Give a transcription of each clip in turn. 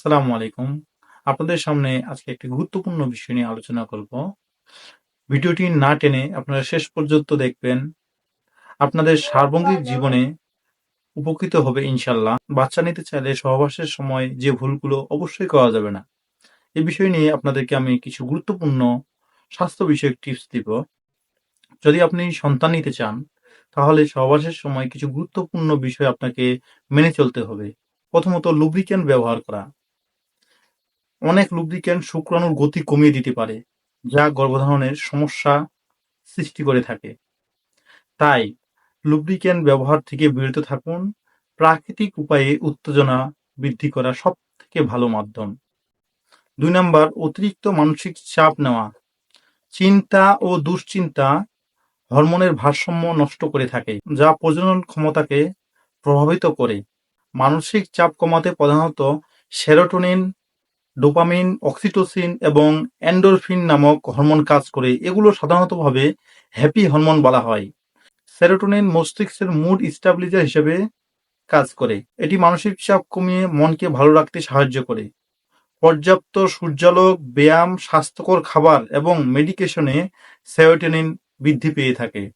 আসসালামু আলাইকুম। আপনাদের সামনে আজকে একটি গুরুত্বপূর্ণ বিষয় নিয়ে আলোচনা করব। ভিডিওটি না টেনে আপনারা শেষ পর্যন্ত দেখবেন। আপনাদের সার্বঙ্গিক জীবনে উপকৃত হবে ইনশাল্লাহ বাচ্চা নিতে চাইলে সহবাসের সময় যে ভুলগুলো অবশ্যই করা যাবে না। এই বিষয় নিয়ে আপনাদেরকে আমি কিছু গুরুত্বপূর্ণ স্বাস্থ্য বিষয়ক টিপস দিব। যদি আপনি সন্তান নিতে চান, তাহলে সহবাসের সময় কিছু গুরুত্বপূর্ণ বিষয় আপনাকে মেনে চলতে হবে। প্রথমত লুব্রিক্যান্ট ব্যবহার করা। অনেক লুব্রিক্যান্ট শুক্রাণুর গতি কমিয়ে দিতে পারে, যা গর্ভধারণের সমস্যা সৃষ্টি করে থাকে। তাই লুব্রিক্যান্ট ব্যবহার থেকে বিরত থাকুন। প্রাকৃতিক উপায়ে উত্তেজনা বৃদ্ধি করা সব থেকে ভালো মাধ্যম। দুই নম্বর, অতিরিক্ত মানসিক চাপ নেওয়া। চিন্তা ও দুশ্চিন্তা হরমোনের ভারসাম্য নষ্ট করে থাকে, যা প্রজনন ক্ষমতাকে প্রভাবিত করে। মানসিক চাপ কমাতে প্রধানত সেরোটোনিন ডোপামিন, অক্সিটোসিন এবং অ্যান্ডোরফিন নামক হরমোন কাজ করে। এগুলো সাধারণতভাবে হ্যাপি হরমোন বলা হয়। সেরোটোনিন মস্তিষ্কের মুড স্টাবলিজার হিসেবে কাজ করে। এটি মানসিক চাপ কমিয়ে মনকে ভালো রাখতে সাহায্য করে। পর্যাপ্ত সূর্যালোক, ব্যায়াম, স্বাস্থ্যকর খাবার এবং মেডিকেশনে সেরোটোনিন বৃদ্ধি পেয়ে থাকে।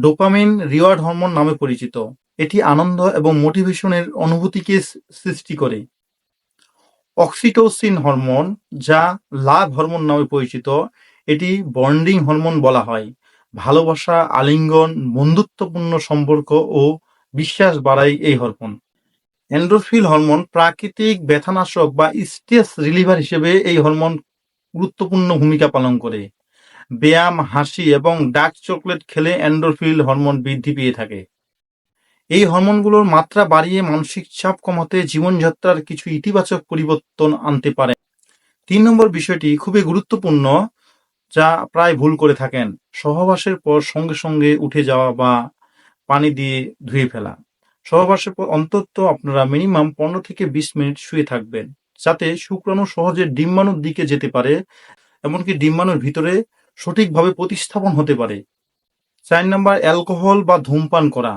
ডোপামিন রিওয়ার্ড হরমোন নামে পরিচিত। এটি আনন্দ এবং মোটিভেশনের অনুভূতিকে সৃষ্টি করে। অক্সিটোসিন হরমোন, যা লাভ হরমোন নামে পরিচিত, এটি বন্ডিং হরমোন বলা হয়। ভালোবাসা, আলিঙ্গন, বন্ধুত্বপূর্ণ সম্পর্ক ও বিশ্বাস বাড়ায় এই হরমোন। এন্ডোরফিল হরমোন প্রাকৃতিক ব্যথানাশক বা স্ট্রেস রিলিভার হিসেবে এই হরমোন গুরুত্বপূর্ণ ভূমিকা পালন করে। ব্যায়াম, হাসি এবং ডার্ক চকলেট খেলে এন্ডোরফিল হরমোন বৃদ্ধি পেয়ে থাকে। এই হরমোনগুলোর মাত্রা বাড়িয়ে মানসিক চাপ কমাতে জীবনযাত্রার কিছু ইতিবাচক পরিবর্তন আনতে পারে। তিন নম্বর বিষয়টি খুবই গুরুত্বপূর্ণ, যা প্রায় ভুল করে থাকেন। সহবাসের পর সঙ্গে সঙ্গে উঠে যাওয়া বা পানি দিয়ে ধুয়ে ফেলা। সহবাসের পর অন্তত আপনারা মিনিমাম পনেরো থেকে বিশ মিনিট শুয়ে থাকবেন, যাতে শুক্রাণু সহজে ডিম্বাণুর দিকে যেতে পারে, এমনকি ডিম্বাণুর ভিতরে সঠিকভাবে প্রতিস্থাপন হতে পারে। চার নাম্বার, অ্যালকোহল বা ধূমপান করা।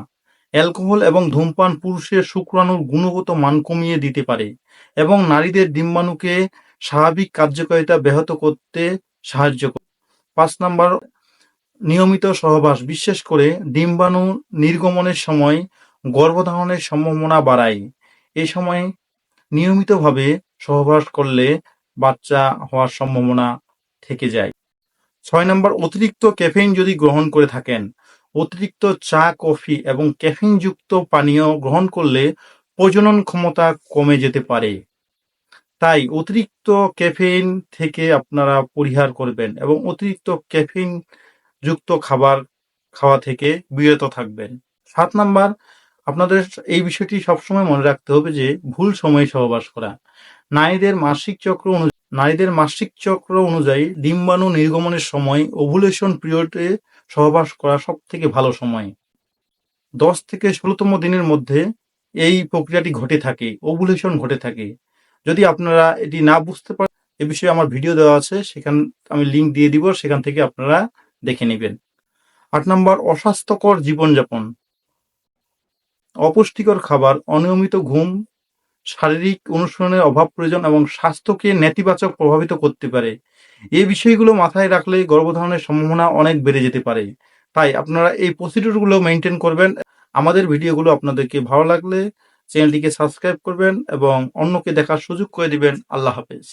অ্যালকোহল এবং ধূমপান পুরুষের শুক্রাণুর গুণগত মান কমিয়ে দিতে পারে এবং নারীদের ডিম্বাণুকে স্বাভাবিক কার্যকারিতা ব্যাহত করতে সাহায্য করে। পাঁচ নাম্বার, নিয়মিত সহবাস, বিশেষ করে ডিম্বাণু নির্গমনের সময় গর্ভধারণের সম্ভাবনা বাড়ায়। এ সময় নিয়মিতভাবে সহবাস করলে বাচ্চা হওয়ার সম্ভাবনা থেকে যায়। ছয় নম্বর, অতিরিক্ত ক্যাফেইন যদি গ্রহণ করে থাকেন অতিরিক্ত চা, কফি এবং ক্যাফিনযুক্ত পানীয় গ্রহণ করলে প্রজনন ক্ষমতা কমে যেতে পারে। তাই অতিরিক্ত ক্যাফেইন থেকে আপনারা পরিহার করবেন এবং অতিরিক্ত ক্যাফেইন যুক্ত খাবার খাওয়া থেকে বিরত থাকবেন। সাত নাম্বার, আপনাদের এই বিষয়টি সবসময় মনে রাখতে হবে যে ভুল সময়ে সহবাস করা। নারীদের মাসিক চক্র নারীদের মাসিক চক্র অনুযায়ী ডিম্বাণু নির্গমনের সময় ওভুলেশন পিরিয়ডে সহবাস করা সব থেকে ভালো সময়। দশ থেকে ষোলোতম দিনের মধ্যে এই প্রক্রিয়াটি ঘটে থাকে ওভুলেশন ঘটে থাকে। যদি আপনারা এটি না বুঝতে পারেন, এ বিষয়ে আমার ভিডিও দেওয়া আছে, সেখান, আমি লিঙ্ক দিয়ে দিব, সেখান থেকে আপনারা দেখে নেবেন। আট নম্বর, অস্বাস্থ্যকর জীবনযাপন। অপুষ্টিকর খাবার, অনিয়মিত ঘুম শারীরিক অনুশীলনের অভাব প্রয়োজন এবং স্বাস্থ্যকে নেতিবাচক প্রভাবিত করতে পারে। এই বিষয়গুলো মাথায় রাখলে গর্ভধারণের সম্ভাবনা অনেক বেড়ে যেতে পারে। তাই আপনারা এই প্রসিডিউরগুলো মেনটেন করবেন। আমাদের ভিডিওগুলো আপনাদেরকে ভালো লাগলে চ্যানেলটিকে সাবস্ক্রাইব করবেন এবং অন্যকে দেখার সুযোগ করে দিবেন। আল্লাহ হাফেজ।